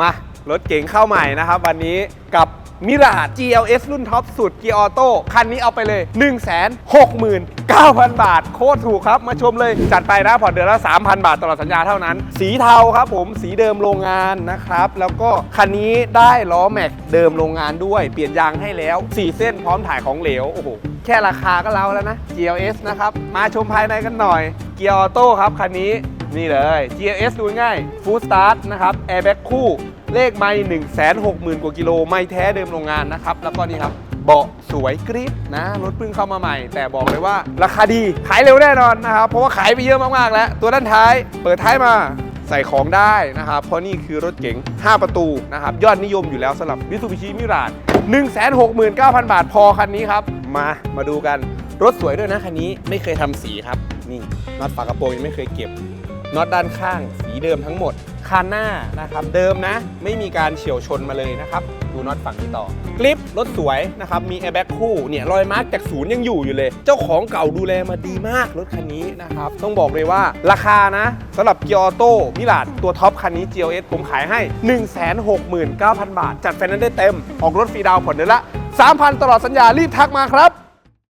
มารถเก๋งเข้าใหม่นะครับ วันนี้กับมิรา GLS รุ่นท็อปสุดเกียร์ออโต้คันนี้เอาไปเลย 1 6 9 0 0 0 บาท โคตรถูกครับ มาชมเลย จัดไปนะผ่อนเดือนละ 3,000 บาทตลอดสัญญาเท่านั้น สีเทาครับผมสีเดิมโรงงานนะครับ แล้วก็คันนี้ได้ล้อแม็กเดิมโรงงานด้วย เปลี่ยนยางให้แล้ว 4 เส้นพร้อมถ่ายของเหลว โอ้โห แค่ราคาก็เล้าแล้วนะ GLS นะครับ มาชมภายในกันหน่อย เกียร์ออโต้ครับคันนี้ นี่เลย GLS ดูง่าย Full Start นะครับ Airbag คู่ เลขไม่1 6 0 0 0 0 กว่ากิโล ไม่แท้เดิมโรงงานนะครับ แล้วก็นี่ครับเบาะสวยกริบนะ รถเพิ่งเข้ามาใหม่ แต่บอกเลยว่าราคาดี ขายเร็วแน่นอนนะครับ เพราะว่าขายไปเยอะมากๆแล้ว ตัวด้านท้าย เปิดท้ายมาใส่ของได้นะครับ เพราะนี่คือรถเก๋ง 5 ประตูนะครับ ยอดนิยมอยู่แล้วสำหรับ Mitsubishi Mirage 169,000 บาทพอคันนี้ครับ มา มาดูกัน รถสวยด้วยนะคันนี้ ไม่เคยทำสีครับ นี่น็อตฝากระโปรงยังไม่เคยเก็บ น็อตด้านข้าง สีเดิมทั้งหมดคันหน้านะครับเดิมนะ ไม่มีการเฉียวชนมาเลยนะครับดูน็อตฝั่งนี้ต่อกลิปรถสวยนะครับมีแอร์แบ็กคู่เนี่ยรอยมาร์กจากศูนย์ยังอยู่อยู่เลย เจ้าของเก่าดูแลมาดีมากรถคันนี้นะครับต้องบอกเลยว่าราคานะสำหรับเกียร์ออโต้มิลาดตัวท็อปคันนี้ GLS ผมขายให้ 169,000 บาท จัดไฟแนนซ์ได้เต็ม ออกรถฟรีดาวผ่อนเดือนละ 3,000 ตลอดสัญญารีบทักมาครับ